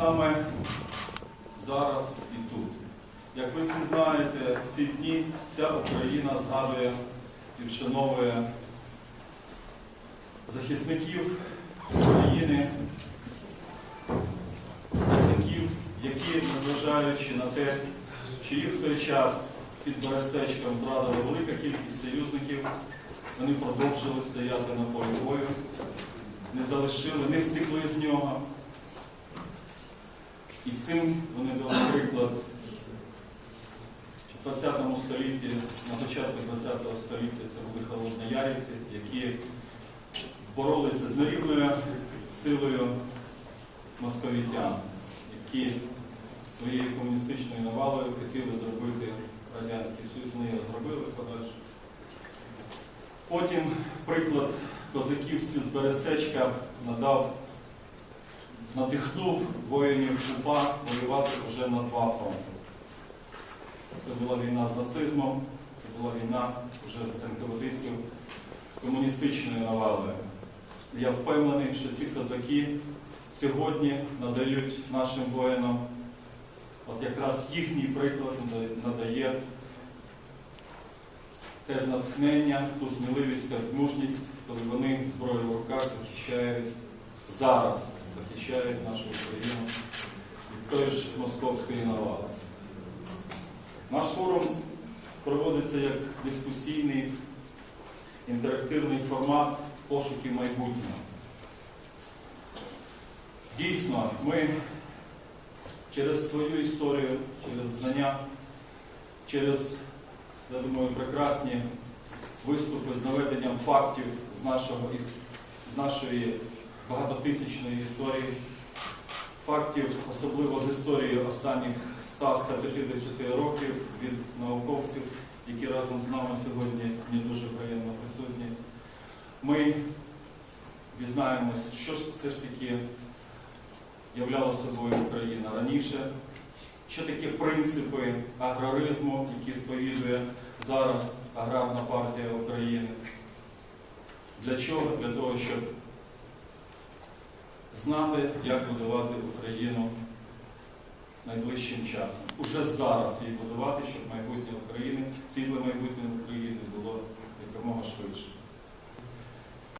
саме зараз і тут. Як ви всі знаєте, в ці дні вся Україна згадує і вшановує захисників України, козаків, які, незважаючи на те, що їх в той час під Берестечком зрадила велика кількість союзників, вони продовжили стояти на полі бою, не залишили, не втекли з нього. І цим вони дали приклад в 20 столітті, на початку 20 століття це були холодноярівці, які боролися з нерівною силою московітян, які своєю комуністичною навалою хотіли зробити Радянський Союз, вони його зробили подальше. Потім приклад козаків з-під Берестечка надав, надихнув воїнів УПА воювати вже на два фронти. Це була війна з нацизмом, це була війна вже з НКВДистів комуністичною навалою. Я впевнений, що ці козаки сьогодні надають нашим воїнам, от якраз їхній приклад надає те натхнення, ту сміливість та мужність, коли вони зброю в руках захищають зараз, захищають нашу Україну від тої ж московської навали. Наш форум проводиться як дискусійний інтерактивний формат пошуків майбутнього. Дійсно, ми через свою історію, через знання, через, я думаю, прекрасні виступи з наведенням фактів з, нашого, з нашої багатотисячної історії, фактів, особливо з історії останніх 100-150 років від науковців, які разом з нами сьогодні не дуже приємно присутні, ми дізнаємось, що все ж таки являла собою Україна раніше, що таке принципи аграризму, які сповідує зараз Аграрна партія України. Для чого? Для того, щоб знати, як будувати Україну найближчим часом. Уже зараз її будувати, щоб майбутнє України, світле майбутнє